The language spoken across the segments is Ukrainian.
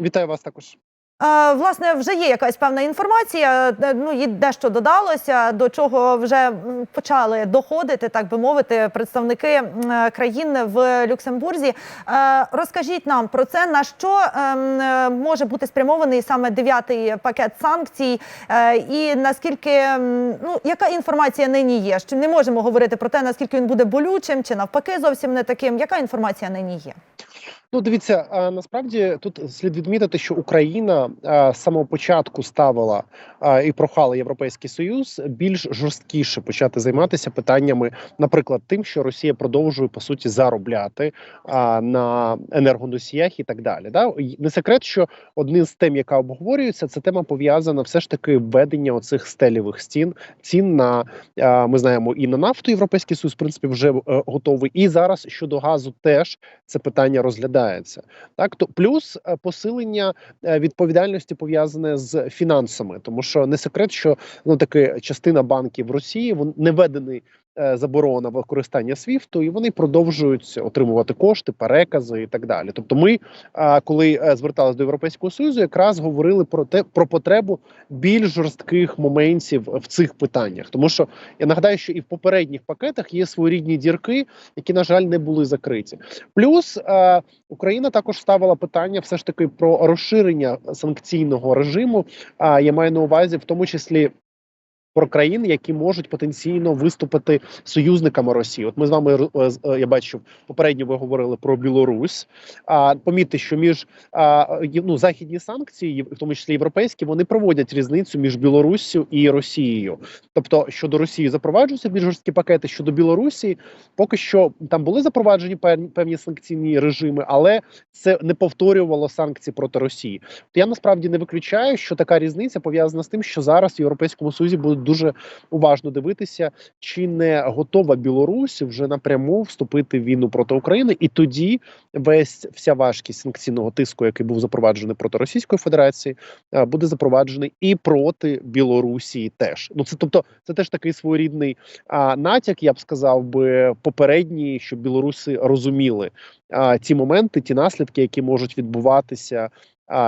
Вітаю вас також. Власне, вже є якась певна інформація. е, Ну і дещо додалося, до чого вже почали доходити, так би мовити, представники країн в Люксембурзі. Е, Розкажіть нам про це, на що ем, е, може бути спрямований саме дев'ятий пакет санкцій, і наскільки ну яка інформація нині є? Що не можемо говорити про те, наскільки він буде болючим, чи навпаки зовсім не таким. Яка інформація нині є? Ну, дивіться, насправді тут слід відмітити, що Україна з самого початку ставила і прохала Європейський Союз більш жорсткіше почати займатися питаннями, наприклад, тим, що Росія продовжує по суті заробляти на енергоносіях і так далі. Да? Не секрет, що одним з тем, яка обговорюється, це тема пов'язана все ж таки введення оцих стелівих стін цін на ми знаємо і на нафту. Європейський Союз в принципі вже е, готовий. І зараз щодо газу теж це питання розглядається. Так, то плюс е, посилення е, відповідальності пов'язане з фінансами, тому що не секрет, що ну таки частина банків Росії вони не введений е, заборона використання СВІФТу, і вони продовжують отримувати кошти, перекази і так далі. Тобто, ми, е, коли е, зверталися до Європейського союзу, якраз говорили про те про потребу більш жорстких моментів в цих питаннях, тому що я нагадаю, що і в попередніх пакетах є своєрідні дірки, які на жаль не були закриті. Плюс е, Україна також ставила питання все ж таки про розширення санкційного режиму. А я маю на увазі, в тому числі. Про країни, які можуть потенційно виступити союзниками Росії, от ми з вами е, е, я бачу попередньо. Ви говорили про Білорусь. А помітьте, що між а, ну, західні санкції, в тому числі європейські, вони проводять різницю між Білоруссю і Росією. Тобто щодо Росії запроваджуються більш жорсткі пакети. Щодо Білорусі, поки що там були запроваджені певні санкційні режими, але це не повторювало санкції проти Росії. То я насправді не виключаю, що така різниця пов'язана з тим, що зараз в Європейському Союзі будуть дуже уважно дивитися, чи не готова Білорусь вже напряму вступити в війну проти України, і тоді весь вся важкість санкційного тиску, який був запроваджений проти Російської Федерації, е, буде запроваджений і проти Білорусі теж. Ну це тобто, це теж такий своєрідний а, натяк, я б сказав би попередній, щоб білоруси розуміли а, ті моменти, ті наслідки, які можуть відбуватися.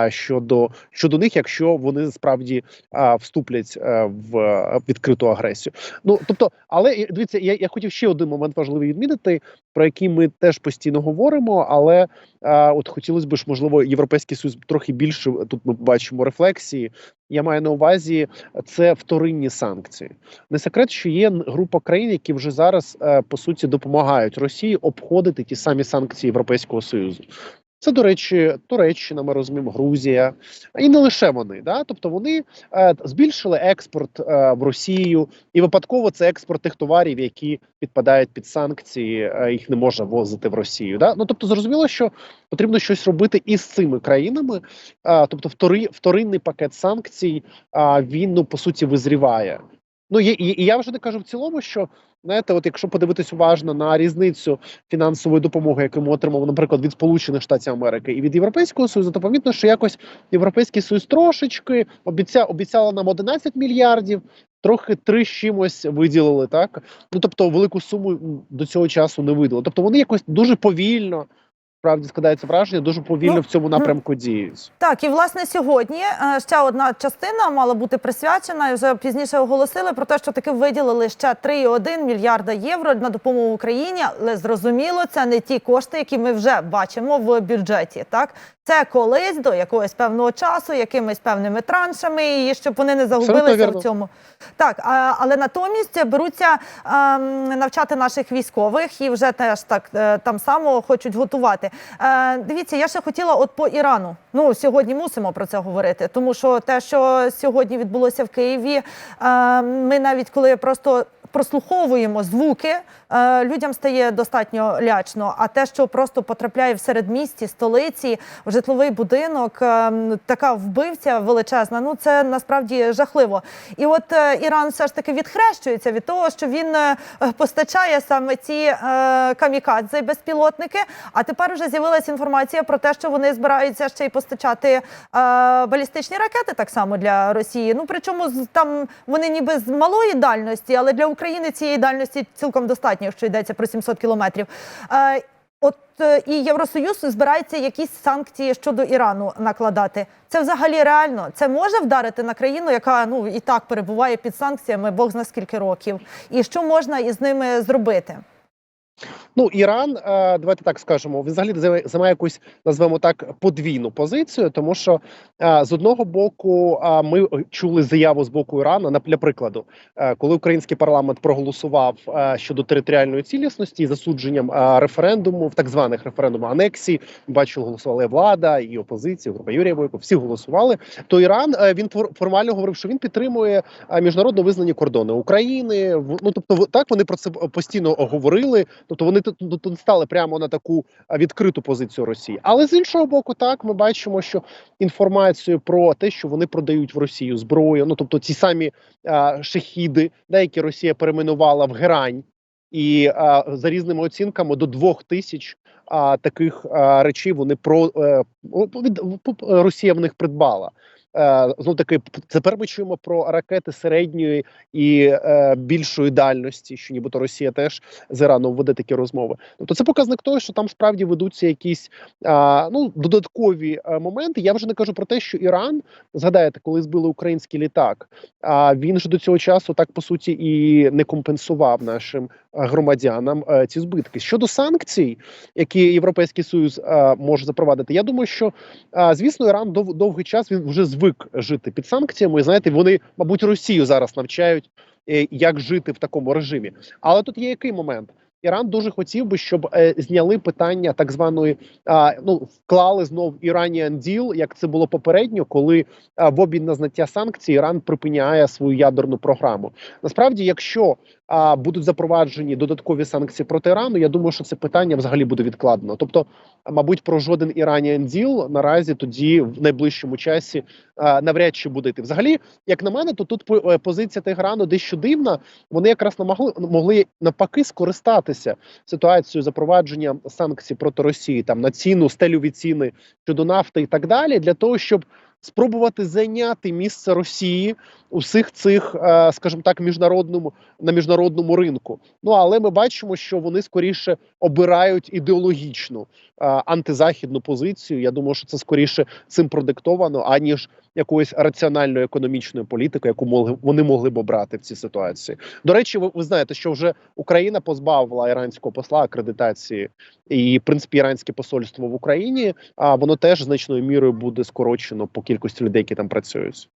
Щодо щодо них, якщо вони справді вступлять а, в е, відкриту агресію, ну тобто, але дивіться, я, я хотів ще один момент важливий відмітити, про який ми теж постійно говоримо. Але от хотілося б можливо, європейський союз трохи більше тут ми бачимо рефлексії. Я маю на увазі це вторинні санкції. Не секрет, що є група країн, які вже зараз е, по суті допомагають Росії обходити ті самі санкції Європейського союзу. Це, до речі, Туреччина, ми розуміємо, Грузія, і не лише вони. Да? Тобто вони е, збільшили експорт е, в Росію, і випадково це експорт тих товарів, які підпадають під санкції, е, їх не можна возити в Росію. Да? Ну тобто, зрозуміло, що потрібно щось робити із цими країнами. Е, тобто, втори, вторинний пакет санкцій а, він ну по суті визріває. Ну і, і, я вже не кажу в цілому, що знаєте, от якщо подивитись уважно на різницю фінансової допомоги, яку ми отримали, наприклад, від Сполучених Штатів Америки і від Європейського Союзу, то помітно, що якось Європейський Союз трошечки обіцяв обіцяла нам 11 мільярдів. Трохи три чимось виділили, так ну тобто велику суму до цього часу не видали. Тобто вони якось дуже повільно, справді складається враження, дуже повільно Ну, в цьому напрямку діють. Так, і власне сьогодні е, ще одна частина мала бути присвячена. і Вже пізніше оголосили про те, що таки виділили ще 3,1 мільярда євро на допомогу Україні. Але зрозуміло, це не ті кошти, які ми вже бачимо в бюджеті. Так, це колись до якогось певного часу, якимись певними траншами, і щоб вони не загубилися в цьому. Так, а, але натомість беруться ем, навчати наших військових і вже теж так е, там само хочуть готувати. Е, дивіться, я ще хотіла от по Ірану. Ну сьогодні мусимо про це говорити, тому що те, що сьогодні відбулося в Києві, е, ми навіть коли просто. Прослуховуємо звуки, е, людям стає достатньо лячно. А те, що просто потрапляє в середмісті, столиці, в житловий будинок, е, така вбивця величезна. Ну це насправді жахливо. І от е, Іран все ж таки відхрещується від того, що він постачає саме ці камікадзе безпілотники. А тепер вже з'явилася інформація про те, що вони збираються ще й постачати балістичні ракети так само для Росії. Ну причому там вони ніби з малої дальності, але для України цієї дальності цілком достатньо, якщо йдеться про 700 кілометрів. Е, От е, і Євросоюз збирається якісь санкції щодо Ірану накладати. Це взагалі реально. Це може вдарити на країну, яка ну і так перебуває під санкціями Бог зна скільки років. І що можна із ними зробити? Ну, Іран, е, давайте так скажемо, він взагалі займає- якусь, назвемо так, подвійну позицію, тому що е, з одного боку е, ми чули заяву з боку Ірану, на- для прикладу, коли український парламент проголосував щодо територіальної цілісності і засудженням референдуму, в так званих референдуму анексії, бачили, голосували влада і опозиція, група Юрія Бойко, всі голосували. То Іран він фор- формально говорив, що він підтримує міжнародно визнані кордони України. Ну тобто, так вони про це постійно говорили. Тобто вони тут тут стали прямо на таку відкриту позицію Росії. Але з іншого боку, так ми бачимо, що інформацію про те, що вони продають в Росію зброю, ну тобто ці самі а, шахіди, деякі Росія перейменувала в герань, і а, за різними оцінками до двох тисяч а, таких а, речей вони про е, Росія в них придбала. Е, Знов таки, тепер ми чуємо про ракети середньої і е, більшої дальності, що нібито Росія теж з Іраном веде такі розмови. Тобто це показник того, що там справді ведуться якісь ну додаткові а, моменти. Я вже не кажу про те, що Іран згадаєте, коли збили український літак. А він ж до цього часу так по суті і не компенсував нашим громадянам ці збитки. Щодо санкцій, які Європейський Союз може запровадити, я думаю, що звісно, Іран дов, довгий час він вже звик жити під санкціями. І, знаєте, вони, мабуть, Росію зараз навчають, е, як жити в такому режимі. Але тут є який момент. Іран дуже хотів би, щоб е, зняли питання так званої а, ну вклали знов Iranian Deal, як це було попередньо, коли а, в обмін на знаття санкцій Іран припиняє свою ядерну програму. Насправді, якщо а, будуть запроваджені додаткові санкції проти Ірану, я думаю, що це питання взагалі буде відкладено. Тобто, мабуть, про жоден Iranian Deal наразі тоді в найближчому часі а, навряд чи буде йти. Взагалі, як на мене, то тут е, позиція Теграну дещо дивна. Вони якраз намогли могли навпаки скористатися ситуацією запровадження санкцій проти Росії там на ціну, стелюві ціни щодо нафти і так далі, для того, щоб спробувати зайняти місце Росії у всіх цих, е, скажімо так, міжнародному на міжнародному ринку. Ну але ми бачимо, що вони скоріше обирають ідеологічну е, антизахідну позицію. Я думаю, що це скоріше цим продиктовано, аніж якоюсь раціональною економічною політикою, яку могли вони могли б обрати в цій ситуації. До речі, ви, ви знаєте, що вже Україна позбавила іранського посла акредитації, і в принципі іранське посольство в Україні. А воно теж значною мірою буде скорочено по кількості людей, які там працюють.